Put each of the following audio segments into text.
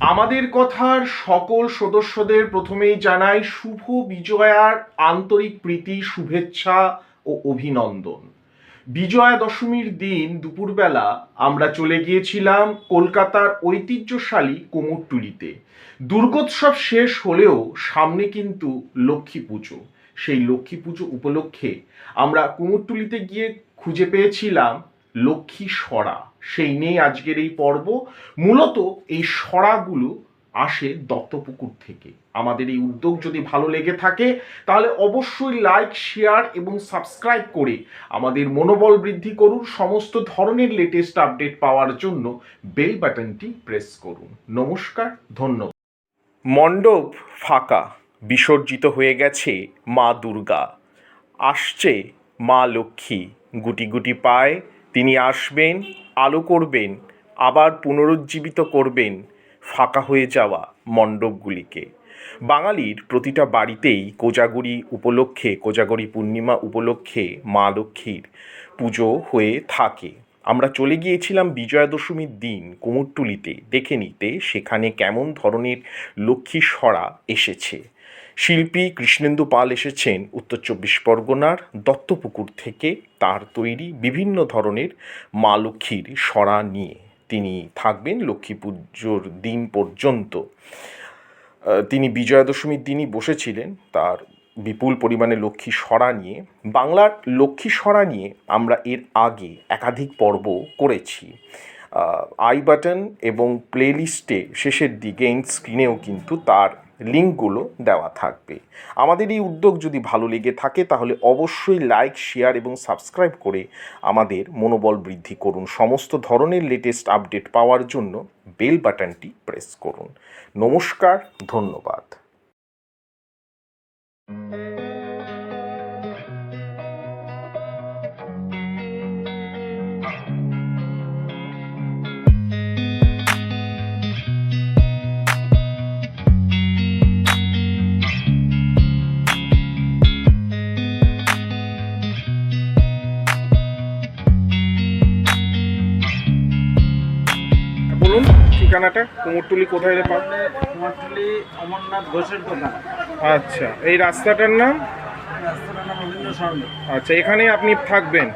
আমাদের কথার সকল সদস্যদের প্রথমেই জানাই শুভ বিজয়ার আন্তরিক প্রীতি, শুভেচ্ছা ও অভিনন্দন। বিজয়া দশমীর দিন দুপুরবেলা আমরা চলে গিয়েছিলাম কলকাতার ঐতিহ্যশালী কুমোরটুলিতে। দুর্গোৎসব শেষ হলেও সামনে কিন্তু লক্ষ্মী পুজো। সেই লক্ষ্মী পুজো উপলক্ষে আমরা কুমোরটুলিতে গিয়ে খুঁজে পেয়েছিলাম লক্ষ্মী সরা সেই নেই আজকের এই পর্ব। মূলত এই সরাগুলো আসে দত্তপুকুর থেকে। আমাদের এই উদ্যোগ যদি ভালো লেগে থাকে, তাহলে অবশ্যই লাইক শেয়ার এবং সাবস্ক্রাইব করে আমাদের মনোবল বৃদ্ধি করুন। সমস্ত ধরনের লেটেস্ট আপডেট পাওয়ার জন্য বেল বাটনটি প্রেস করুন। নমস্কার, ধন্যবাদ। মণ্ডপ ফাঁকা, বিসর্জিত হয়ে গেছে মা দুর্গা। আসছে মা লক্ষ্মী। গুটি গুটি পায় তিনি আসবেন, আলো করবেন, আবার পুনরুজ্জীবিত করবেন ফাঁকা হয়ে যাওয়া মণ্ডপগুলিকে। বাঙালির প্রতিটা বাড়িতেই কোজাগরি উপলক্ষে, কোজাগরি পূর্ণিমা উপলক্ষে মা লক্ষ্মীর পুজো হয়ে থাকে। আমরা চলে গিয়েছিলাম বিজয়া দশমীর দিন কুমোরটুলিতে। দেখে নিতে সেখানে কেমন ধরনের লক্ষ্মী সরা এসেছে। শিল্পী কৃষ্ণেন্দু পাল এসেছেন উত্তর চব্বিশ পরগনার দত্তপুকুর থেকে তার তৈরি বিভিন্ন ধরনের মা লক্ষ্মীর সরা নিয়ে। তিনি থাকবেন লক্ষ্মী পুজোর দিন পর্যন্ত। তিনি বিজয়া দশমীর দিনই বসেছিলেন তার বিপুল পরিমাণে লক্ষ্মী সরা নিয়ে। বাংলার লক্ষ্মী সরা নিয়ে আমরা এর আগে একাধিক পর্ব করেছি। আই বাটন এবং প্লেলিস্টে শেষের দিকে স্ক্রিনেও কিন্তু তার লিঙ্কগুলো দেওয়া থাকবে। আমাদের এই উদ্যোগ যদি ভালো লেগে থাকে, তাহলে অবশ্যই লাইক, শেয়ার এবং সাবস্ক্রাইব করে আমাদের মনোবল বৃদ্ধি করুন। সমস্ত ধরনের লেটেস্ট আপডেট পাওয়ার জন্য বেল বাটনটি প্রেস করুন। নমস্কার, ধন্যবাদ। ঠিকানাটা? কুমোরটুলি কোথায় রে কুমারটুলি অমরনাথ ঘোষের দোকান। আচ্ছা এই রাস্তাটার নাম? আচ্ছা এখানেই আপনি থাকবেন?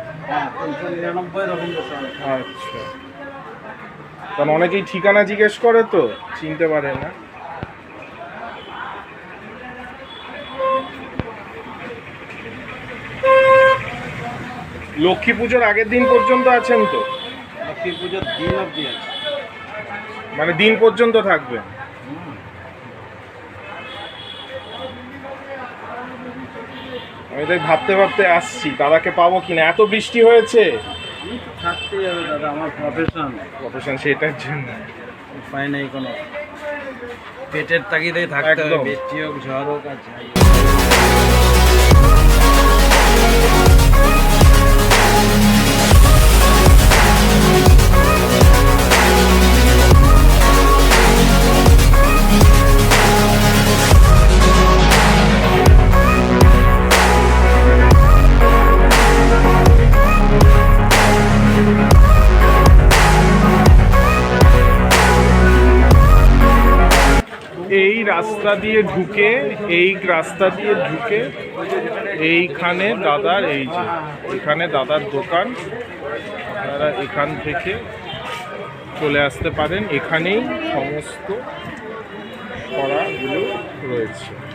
হ্যাঁ আচ্ছা। কারণ অনেকেই ঠিকানা জিজ্ঞেস করে তো চিনতে পারে না। লক্ষ্মী পুজোর আগের দিন পর্যন্ত আছেন তো? লক্ষ্মী পুজোর দিন অবধি আছে। মানে দিন পর্যন্ত থাকবে। আমি তাই ভাবতে ভাবতে আসছি দাদাকে পাবো কিনা? এত বৃষ্টি হয়েছে। থাকতেই হবে দাদা আমার প্রফেশন প্রফেশন সেটার জন্য। উপায় নেই কোনো। পেটের তাগিদেই থাকতে হবে বৃষ্টি হোক ঝড় হোক আর রাস্তা দিয়ে ঢুকে, এই রাস্তা দিয়ে ঢুকে, এইখানে দাদার এই যে, এখানে দাদার দোকান। আপনারা এখান থেকে চলে আসতে পারেন। এখানেই সমস্ত করাগুলো রয়েছে।